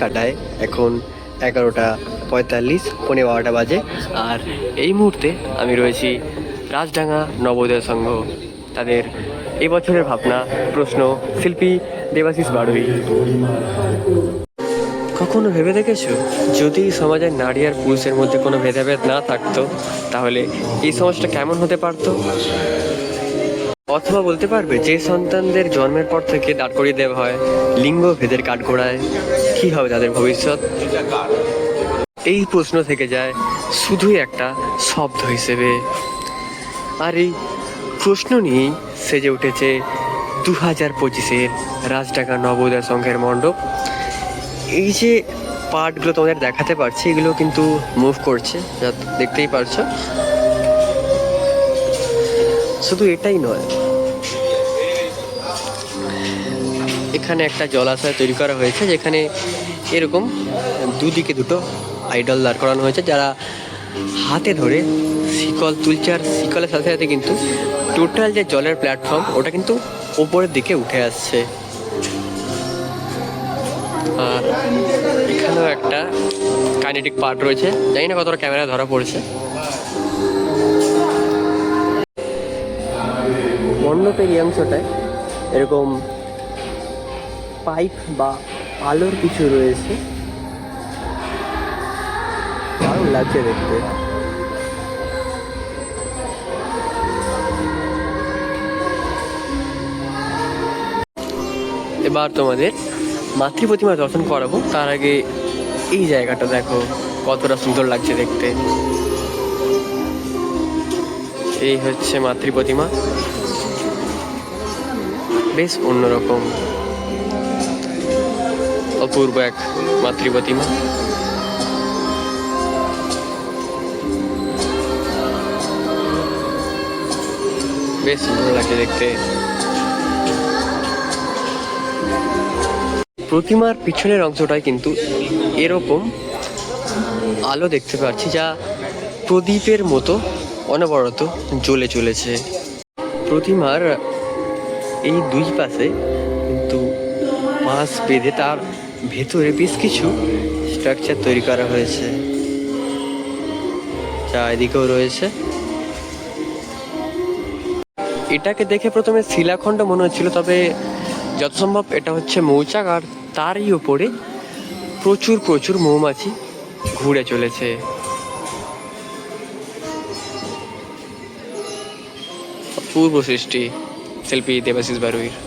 কাটায়। এখন এগারোটা পঁয়তাল্লিশ পনেরো বারোটা বাজে। আর এই মুহূর্তে আমি রয়েছি রাজডাঙ্গা নবোদয় সংঘ। তাদের এই বছরের ভাবনা, প্রশ্ন শিল্পী দেবাশিস বাড়ুই। কখনো ভেবে দেখেছ? যদি সমাজের নারী আর পুরুষের মধ্যে কোনো ভেদাভেদ না থাকতো, তাহলে এই সমাজটা কেমন হতে পারতো? অথবা বলতে পারবে যে সন্তানদের জন্মের পর থেকে দাঁড় করিয়ে দেওয়া হয়, লিঙ্গ ভেদের কাঠগোড়ায় কি হবে তাদের ভবিষ্যৎ? এই প্রশ্ন থেকে যায়, শুধুই একটা শব্দ হিসেবে। আর এই প্রশ্ন নিয়েই সেজে উঠেছে দু হাজার পঁচিশের রাজডাকা নবোদয় সংঘের মণ্ডপ। এই যে পার্টগুলো তোমাদের দেখাতে পারছি, এগুলো কিন্তু মুভ করছে, যা দেখতেই পারছ। শুধু এটাই নয়। এখানে একটা জলাশয় তৈরি করা হয়েছে, যেখানে এরকম দুদিকে দুটো আইডল দাঁড় করানো হয়েছে, যারা হাতে ধরে শিকল তুলছে। আর শিকলের সাথে সাথে কিন্তু টোটাল যে জলের প্ল্যাটফর্ম, ওটা কিন্তু ওপরের দিকে উঠে আসছে। আর এখানেও একটা কাইনেটিক পার্ট রয়েছে, জানি না কতটা ক্যামেরা ধরা পড়ছে। মণ্ডপের এই অংশটায় এরকম পাইপ বা আলোর কিছু রয়েছে। দারুণ লাগছে দেখতে। এবার তোমাদের মাতৃ প্রতিমা দর্শন করাবো। তার আগে এই জায়গাটা দেখো, কতটা সুন্দর লাগছে দেখতে। এই হচ্ছে মাতৃ প্রতিমা। বেশ অন্যরকম। অপূর্ব এক মাতৃপ্রতিমা। বেশ ভালো লাগে দেখতে। প্রতিমার পিছনের অংশটায় কিন্তু এরকম আলো দেখতে পাচ্ছি, যা প্রদীপের মতো অনবরত জ্বলে চলেছে। প্রতিমার এই দুই পাশে কিন্তু বাঁশ বেঁধে তার ভেতরে বেশ কিছু স্ট্রাকচার তৈরি করা হয়েছে। যা এদিকেও রয়েছে। এটাকে দেখে প্রথমে শিলাখণ্ড মনে হচ্ছিল, তবে যত সম্ভব এটা হচ্ছে মৌচাক, আর তারই ওপরে প্রচুর প্রচুর মৌমাছি ঘুরে চলেছে। অপূর্ব সৃষ্টি। শিল্পী দেবাশিস বারুইর